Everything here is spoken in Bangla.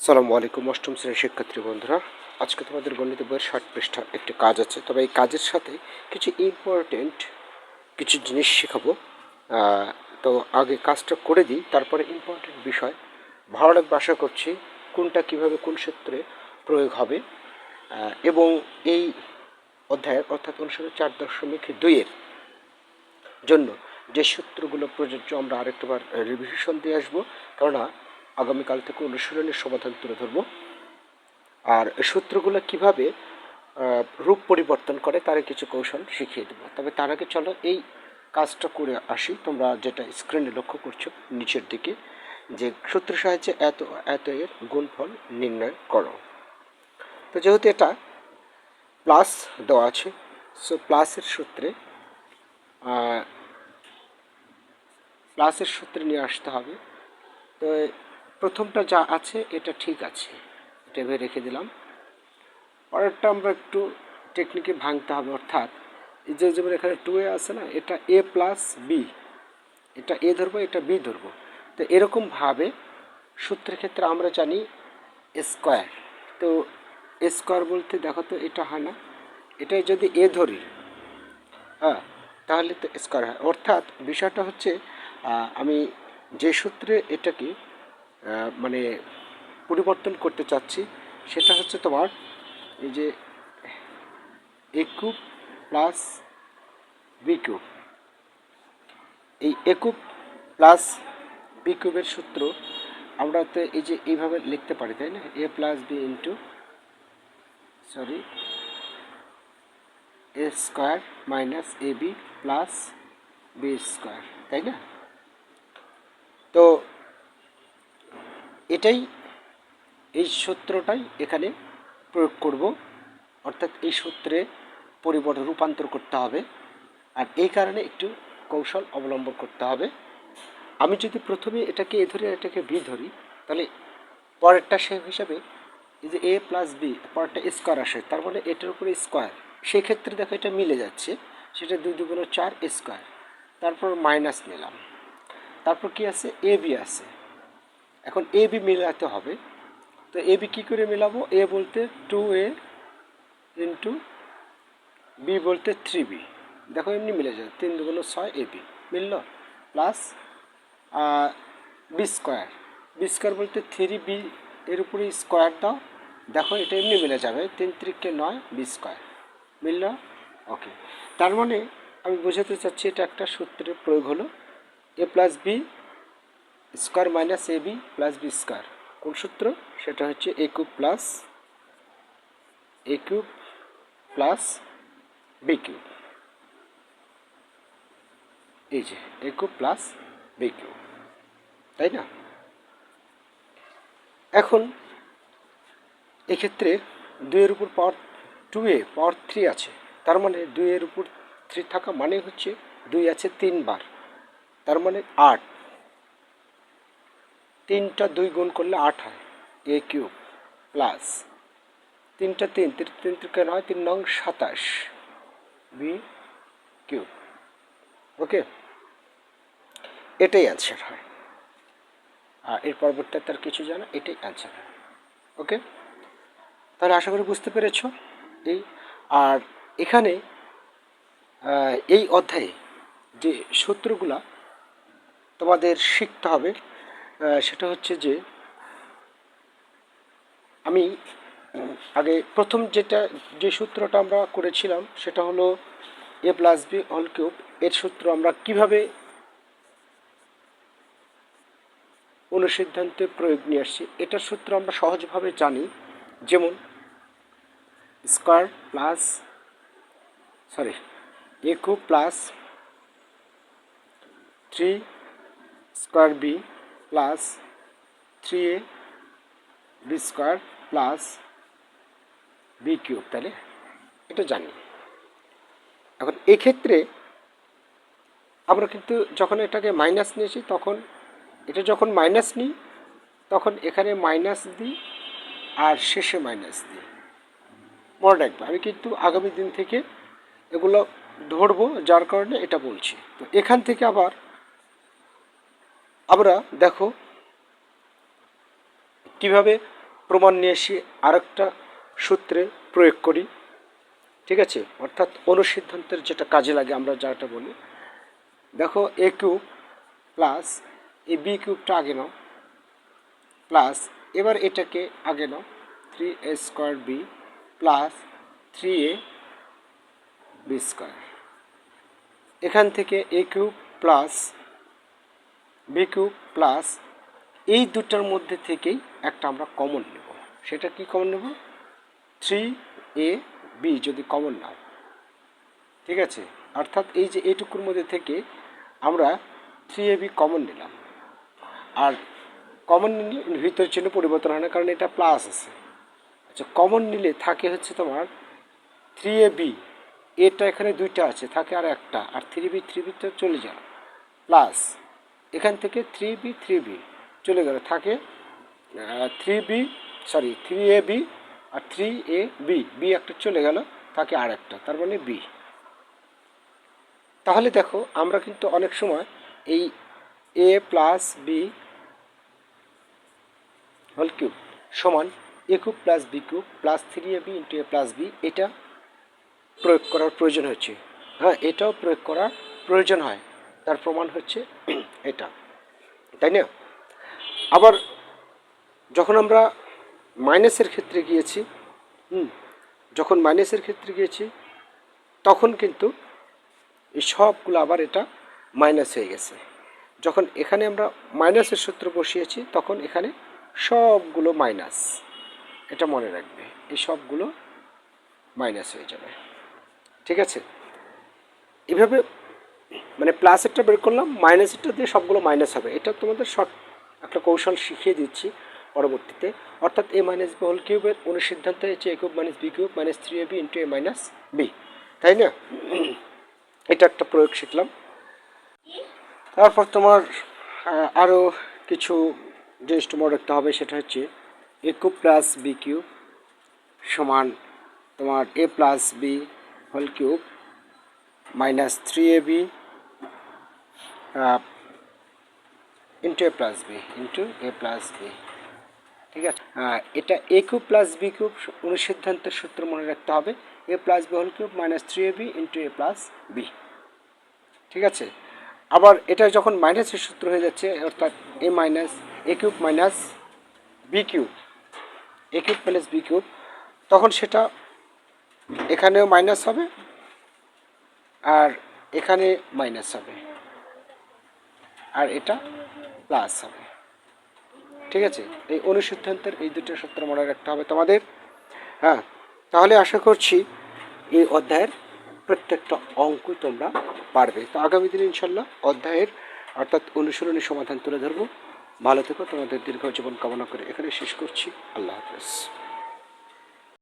সালামু আলাইকুম, অষ্টম শ্রেণির শিক্ষার্থী বন্ধুরা। আজকে তোমাদের গণিত বইয়ের ষাট পৃষ্ঠার একটি কাজ আছে। তবে এই কাজের সাথে কিছু ইম্পর্টেন্ট কিছু জিনিস শেখাবো। তো আগে কাজটা করে দিই, তারপরে ইম্পর্টেন্ট বিষয়। ভালো লাগবে আশা করছি কোনটা কীভাবে কোন ক্ষেত্রে প্রয়োগ হবে। এবং এই অধ্যায়ের অর্থাৎ অনুসারে চার দশমিক দুইয়ের জন্য যে সূত্রগুলো প্রযোজ্য আমরা আরেকটাবার রিভিশন দিয়ে আসব। কেননা আগামীকাল থেকে অনুশীলনের সমাধান তুলে ধরবো। আর সূত্রগুলো কীভাবে রূপ পরিবর্তন করে তার কিছু কৌশল শিখিয়ে দেবো। তবে তার আগে চলো এই কাজটা করে আসি। তোমরা যেটা স্ক্রিনে লক্ষ্য করছ, নিচের দিকে, যে সূত্র সাহায্যে এত এত এর গুণফল নির্ণয় করো। তো যেহেতু এটা প্লাস দেওয়া আছে সো প্লাসের সূত্রে প্লাসের সূত্রে নিয়ে আসতে হবে। তো প্রথমটা যা আছে, এটা ঠিক আছে। এটা ভেবে রেখে দিলাম। পরেরটা আমরা একটু টেকনিকে ভাঙতে হবে, অর্থাৎ যে যেমন এখানে টু এ আছে না, এটা এ প্লাস বি এটা এ ধরবো, এটা বি ধরবো। তো এরকমভাবে সূত্রের ক্ষেত্রে আমরা জানি স্কোয়ার তো স্কোয়ার বলতে দেখো তো, এটা হয় না। এটাই যদি এ ধরি হ্যাঁ তাহলে তো স্কোয়ার হয়। অর্থাৎ বিষয়টা হচ্ছে আমি যে সূত্রে এটাকে মানে পরিবর্তন করতে চাচ্ছি, সেটা হচ্ছে তোমার এই যে A cube plus B cube এই এ প্লাস বি কিউবের সূত্র আমরা তো এই যে এইভাবে লিখতে পারি, তাই না? A plus B into sorry A square minus A B plus B square তাই না? তো এটাই, এই সূত্রটাই এখানে প্রয়োগ করব। অর্থাৎ এই সূত্রে পরিবর্তন রূপান্তর করতে হবে। আর এই কারণে একটু কৌশল অবলম্বন করতে হবে। আমি যদি প্রথমে এটাকে এ ধরে এটাকে বি ধরি, তাহলে পরেরটা সে হিসাবে এই যে এ প্লাস বি, পরেরটা স্কোয়ার আসে, তার মানে এটার উপরে স্কোয়ার। সেক্ষেত্রে দেখো এটা মিলে যাচ্ছে, সেটা দুই দুগুণ চার স্কোয়ার। তারপর মাইনাস নিলাম। তারপর কি আছে? এ বি আছে। এখন এ বি মেলাতে হবে। তো এ বি কী করে মেলাবো? এ বলতে টু এ ইন্টু বি বলতে থ্রি বি দেখো, এমনি মিলে যায়। তিন দুগুণ ছয় এ বি মিলল? Plus B square B square বলতে থ্রি বি এর উপরে স্কোয়ার দাও। দেখো, এটা এমনি মিলে যাবে। তিন ত্রিককে নয় বি স্কোয়ার মিলল? ওকে তার মানে আমি বোঝাতে চাচ্ছি এটা একটা সূত্রের প্রয়োগ হলো। A plus B square minus A B plus B square. কোন সূত্র? সেটা হচ্ছে A cube plus A cube plus B cube. এই যে, A cube plus B cube. তাই না? এখন এক্ষেত্রে দুইয়ের উপর পাওয়ার টু এ পাওয়ার থ্রি আছে। তার মানে দুইয়ের উপর থ্রি থাকা মানে হচ্ছে দুই আছে তিনবার। তার মানে আট। তিনটা দুই গুণ করলে আট হয় এ কিউব প্লাস তিনটা তিন তিন তিনকে নয়, তিন নং সাতাশ বি কিউব ওকে এটাই অ্যান্সার হয়। আর এর পরবর্তীতে তার কিছু জানা এটাই অ্যান্সার হয়। ওকে তাহলে আশা করি বুঝতে পেরেছ এই। আর এখানে এই অধ্যায়ে যে সূত্রগুলা তোমাদের শিখতে হবে সেটা হচ্ছে যে আমি আগে প্রথম যেটা, যে সূত্রটা আমরা করেছিলাম, সেটা হলো এ প্লাস বি হল কিউব এর সূত্র আমরা কীভাবে অনুসিদ্ধান্তে প্রয়োগ নিয়ে আসছি, এটার সূত্র আমরা সহজভাবে জানি, যেমন square plus sorry A cube plus three square B plus three A B square plus B cube তাহলে এটা জানি। এখন এক্ষেত্রে আমরা কিন্তু যখন এটাকে মাইনাস নিয়েছি, তখন এটা যখন মাইনাস নিই, তখন এখানে মাইনাস দিই আর শেষে মাইনাস দিই। মনে রাখবে, আমি কিন্তু আগামী দিন থেকে এগুলো ধরবো, যার কারণে এটা বলছি। তো এখান থেকে আবার আমরা দেখো কীভাবে প্রমাণ নিয়ে এসে আরেকটা সূত্রে প্রয়োগ করি। ঠিক আছে? অর্থাৎ অনুসিদ্ধান্তের যেটা কাজে লাগে আমরা যাটা বলি। দেখো A cube plus A B কিউবটা আগে নাও। প্লাস এবার এটাকে আগে নাও। Three A square B plus three A B square এখান থেকে A cube plus B cube plus এই দুটার মধ্যে থেকেই একটা আমরা কমন নেব। সেটা কি কমন নেব? থ্রি এ বি যদি কমন নাও ঠিক আছে? অর্থাৎ এই যে এইটুকুর মধ্যে থেকে আমরা থ্রি এ বি কমন নিলাম। আর কমন নিলে ভিতরের চিহ্ন পরিবর্তন হয় না, কারণ এটা প্লাস আছে। আচ্ছা কমন নিলে থাকে হচ্ছে তোমার থ্রি এ বি এটা এখানে দুইটা আছে, থাকে আর একটা। আর থ্রি বি থ্রি বিতে চলে যাও প্লাস এখান থেকে থ্রি বি থ্রি বি চলে গেল, থাকে three B sorry three A B R three A B B একটা চলে গেল, থাকে আর একটা তার মানে বি তাহলে দেখো, আমরা কিন্তু অনেক সময় এই a plus b whole cube সমান a cube plus b cube plus three a b into a plus b এটা প্রয়োগ করার প্রয়োজন হচ্ছে হ্যাঁ এটাও প্রয়োগ করার প্রয়োজন হয়। তার প্রমাণ হচ্ছে এটা, তাই না? আবার যখন আমরা মাইনাসের ক্ষেত্রে গিয়েছি, হুম, যখন মাইনাসের ক্ষেত্রে গিয়েছি, তখন কিন্তু এই সবগুলো আবার এটা মাইনাস হয়ে গেছে। যখন এখানে আমরা মাইনাসের সূত্র বসিয়েছি, তখন এখানে সবগুলো মাইনাস। এটা মনে রাখবে, এই সবগুলো মাইনাস হয়ে যাবে। ঠিক আছে? এভাবে মানে প্লাস প্লাসেরটা বের করলাম মাইনাসেরটা দিয়ে সবগুলো মাইনাস হবে। এটা তোমাদের শর্ট একটা কৌশল শিখিয়ে দিচ্ছি পরবর্তীতে। অর্থাৎ এ মাইনাস বি হোল কিউবের অনুসিদ্ধান্ত হচ্ছে a cube minus b cube minus three a b into a minus b তাই না? এটা একটা প্রয়োগ শিখলাম। তারপর তোমার আরও কিছু জিনিস তোমার রাখতে হবে, সেটা হচ্ছে a cube plus b cube সমান তোমার a plus b whole cube minus three a b into a plus b into a plus b ঠিক আছে? এটা a cube plus b cube অনুসিদ্ধান্তের সূত্র মনে রাখতে হবে। A plus b whole cube minus three a b into a plus b ঠিক আছে? আবার এটা যখন মাইনাসের সূত্র হয়ে যাচ্ছে, অর্থাৎ a minus a cube minus b cube a cube minus b cube তখন সেটা এখানেও মাইনাস হবে, আর এখানে মাইনাস হবে। এটা প্লাস হবে। ঠিক আছে? এই অনুসিদ্ধান্তের এই দুটো সূত্র মনে রাখতে হবে তোমাদের। হ্যাঁ তাহলে আশা করছি এই অধ্যায়ের প্রত্যেকটা অঙ্ক তোমরা পারবে। তো আগামী দিন ইনশাল্লাহ অধ্যায়ের অর্থাৎ অনুশীলনী সমাধান তুলে ধরবো। ভালো থেকো, তোমাদের দীর্ঘ জীবন কামনা করে এখানে শেষ করছি। আল্লাহ হাফেজ।